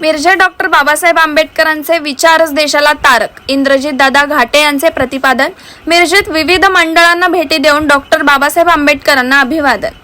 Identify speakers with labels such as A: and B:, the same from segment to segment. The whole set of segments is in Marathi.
A: मिरजे डॉक्टर बाबासाहेब आंबेडकरांचे विचारच देशाला तारक. इंद्रजित दादा घाटे यांचे प्रतिपादन. मिरजेत विविध मंडळांना भेटी देऊन डॉक्टर बाबासाहेब आंबेडकरांना अभिवादन.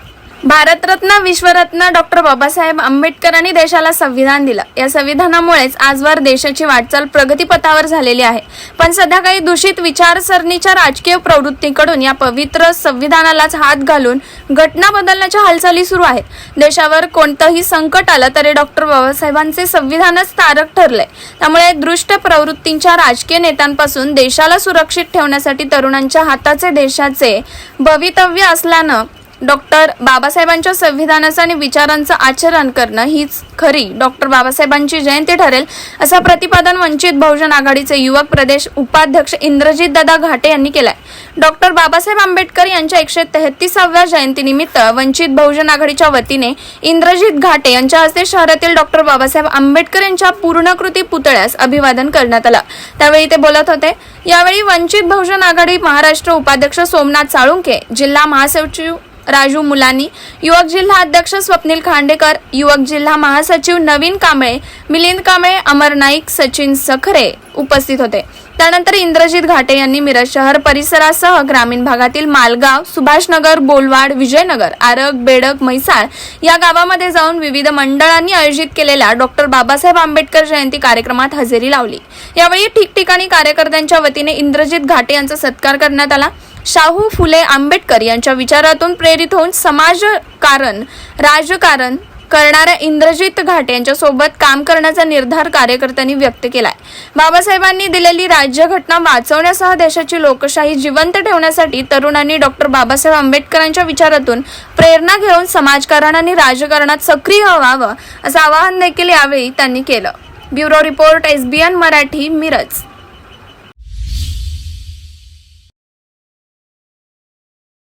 A: भारतरत्न विश्वरत्न डॉक्टर बाबासाहेब आंबेडकरांनी देशाला संविधान दिलं. या संविधानामुळेच आजवर देशाची वाटचाल प्रगतीपथावर झालेली आहे. पण सध्या काही दूषित विचारसरणीच्या राजकीय प्रवृत्तीकडून या पवित्र संविधानालाच हात घालून घटना बदलण्याच्या हालचाली सुरू आहेत. देशावर कोणतंही संकट आलं तरी डॉक्टर बाबासाहेबांचे संविधानच तारक ठरले त्यामुळे दृष्ट प्रवृत्तींच्या राजकीय नेत्यांपासून देशाला सुरक्षित ठेवण्यासाठी तरुणांच्या हाताचे देशाचे भवितव्य असल्यानं डॉक्टर बाबासाहेबांच्या संविधानाचं आणि विचारांचं आचरण करणं हीच खरी डॉक्टर बाबासाहेबांची जयंती ठरेल असं प्रतिपादन वंचित बहुजन आघाडीचे युवक प्रदेश उपाध्यक्ष इंद्रजित दादा घाटे यांनी केलंय. डॉक्टर बाबासाहेब आंबेडकर यांच्या एकशे तेहतीसाव्या जयंतीनिमित्त वंचित बहुजन आघाडीच्या वतीने इंद्रजित घाटे यांच्या हस्ते शहरातील डॉक्टर बाबासाहेब आंबेडकर यांच्या पूर्णकृती पुतळ्यास अभिवादन करण्यात आलं. त्यावेळी ते बोलत होते यावेळी वंचित बहुजन आघाडी महाराष्ट्र उपाध्यक्ष सोमनाथ साळुंके जिल्हा महासचिव राजू मुलानी युवक जिल्हा अध्यक्ष स्वप्नील खांडेकर युवक जिल्हा महासचिव नवीन कांबळे मिलिंद कांबळे अमर नाईक सचिन सखरे उपस्थित होते. त्यानंतर इंद्रजित घाटे यांनी मिरज शहर परिसरासह ग्रामीण भागातील मालगाव सुभाषनगर बोलवाड विजयनगर आरग बेडक म्हैसाळ या गावामध्ये जाऊन विविध मंडळांनी आयोजित केलेल्या डॉक्टर बाबासाहेब आंबेडकर जयंती कार्यक्रमात हजेरी लावली. यावेळी ठिकठिकाणी कार्यकर्त्यांच्या वतीने इंद्रजित घाटे यांचा सत्कार करण्यात आला. शाहू फुले आंबेडकर यांच्या विचारातून प्रेरित होऊन समाजकारण राजकारण करणाऱ्या इंद्रजित घाट यांच्यासोबत काम करण्याचा निर्धार कार्यकर्त्यांनी व्यक्त केलाय. बाबासाहेबांनी दिलेली राज्यघटना वाचवण्यासह देशाची लोकशाही जिवंत ठेवण्यासाठी तरुणांनी डॉक्टर बाबासाहेब आंबेडकरांच्या विचारातून प्रेरणा घेऊन समाजकारण आणि राजकारणात सक्रिय व्हावं असं आवाहन देखील यावेळी त्यांनी केलं. Bureau report SBN Marathi Miraj.